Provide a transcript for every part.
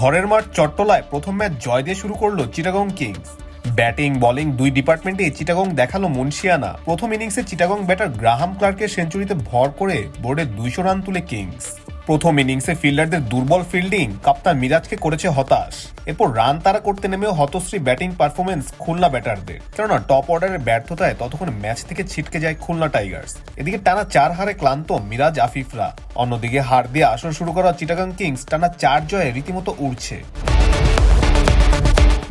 ঘরের মাঠ চট্টলায় প্রথম ম্যাচ জয় দিয়ে শুরু করল চিটাগং কিংস। ব্যাটিং, বলিং দুই ডিপার্টমেন্টে চিটাগং দেখাল মুন্সিয়ানা। প্রথম ইনিংসে চিটাগং ব্যাটার গ্রাহাম ক্লার্কের সেঞ্চুরিতে ভর করে বোর্ডে দুইশো রান তুলে কিংস। প্রথম ইনিংসে ফিল্ডারদের দুর্বল ফিল্ডিং কাপ্তান মিরাজকে করেছে হতাশ। এরপর রান তারা করতে নেমেও হতশ্রী ব্যাটিং পারফরমেন্স খুলনা ব্যাটারদের। কেননা টপ অর্ডারের ব্যর্থতায় ততক্ষণ ম্যাচ থেকে ছিটকে যায় খুলনা টাইগার্স। এদিকে টানা চার হারে ক্লান্ত মিরাজ আফিফরা। অন্যদিকে হার দিয়ে আসর শুরু করা চিটাগাং কিংস টানা চার জয়ে রীতিমতো উড়ছে।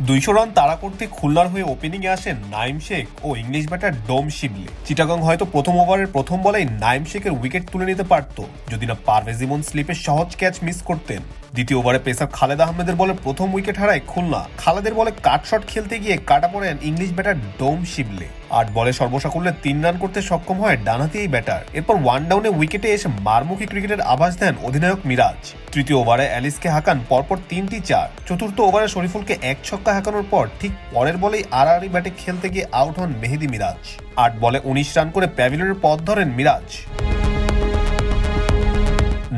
দুইশো রান তাড়া করতে খুলনার হয়ে ওপেনিং এ আসেন নাইম শেখ ও English batter Dom Sibley. Chittagong হয়তো প্রথম ওভারের প্রথম বলেই নাইম শেখের উইকেট তুলে নিতে পারত, যদি না পারভেজ ইমন স্লিপের সহজ ক্যাচ মিস করতেন। দ্বিতীয় ওভারে পেসার খালেদ আহমেদের বলে প্রথম উইকেট হারায় খুলনা। খালেদের বলে কাট শট খেলতে গিয়ে কাটা পড়েন ইংলিশ ব্যাটার ডোম শিবলে। আট বলে সর্বসাকুল্যে তিন রান করতে সক্ষম হয় ডানহাতি এই ব্যাটার এরপর ওয়ান ডাউনে উইকেটে এসে মারমুখী ক্রিকেটের আভাস দেন অধিনায়ক মিরাজ। তৃতীয় ওভারে অ্যালিসকে হাঁকান পরপর তিনটি চার। চতুর্থ ওভারে শরীফুলকে এক ছক্কা হাঁকানোর পর ঠিক পরের বলেই আড়াআড়ি ব্যাটে খেলতে গিয়ে আউট হন মেহেদি মিরাজ। আট বলে উনিশ রান করে প্যাভিলিয়নের পথ ধরেন মিরাজ।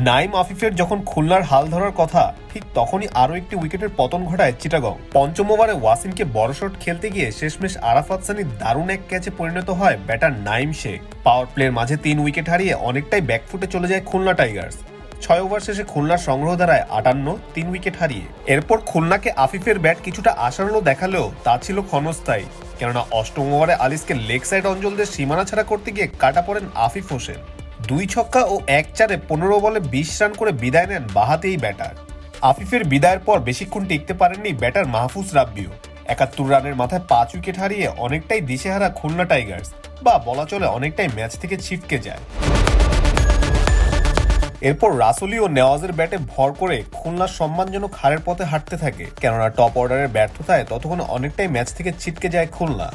নাইম আফিফের যখন খুলনার হাল ধরার কথা, ঠিক তখনই আরও একটি উইকেটের পতন ঘটায় চিটাগং। পঞ্চম ওভারে ওয়াসিমকে বড় শট খেলতে গিয়ে শেষমেশ আরাফাত সানি দারুণ এক ক্যাচে পরিণত হয় ব্যাটার নাইম শেখ। পাওয়ার প্লের মাঝে তিন উইকেট হারিয়ে অনেকটাই ব্যাকফুটে চলে যায় খুলনা টাইগার্স। ছয় ওভার শেষে খুলনার সংগ্রহ ধারায় আটান্ন, তিন উইকেট হারিয়ে। এরপর খুলনাকে আফিফের ব্যাট কিছুটা আশারও দেখালেও তা ছিল ক্ষণস্থায়ী। কেননা অষ্টম ওভারে আলিসকে লেগ সাইড অঞ্চলদের সীমানা ছাড়া করতে গিয়ে কাটা পড়েন আফিফ হোসেন। দুই ছক্কা ও এক চারে পনেরো বলে বিশ রান করে বিদায় নেন বাহাতে এই ব্যাটার। আফিফের বিদায়ের পর বেশিক্ষণ টিকতে পারেননি ব্যাটার মাহফুজ রাব্বিও। একাত্তর রানের মাথায় পাঁচ উইকেট হারিয়ে অনেকটাই দিশেহারা খুলনা টাইগার্স, বা বলা চলে অনেকটাই ম্যাচ থেকে ছিটকে যায়। এরপর রাসুলি ও নেওয়াজের ব্যাটে ভর করে খুলনার সম্মানজনক হারের পথে হাঁটতে থাকে। কেননা টপ অর্ডারের ব্যর্থতায় ততক্ষণ অনেকটাই ম্যাচ থেকে ছিটকে যায় খুলনা।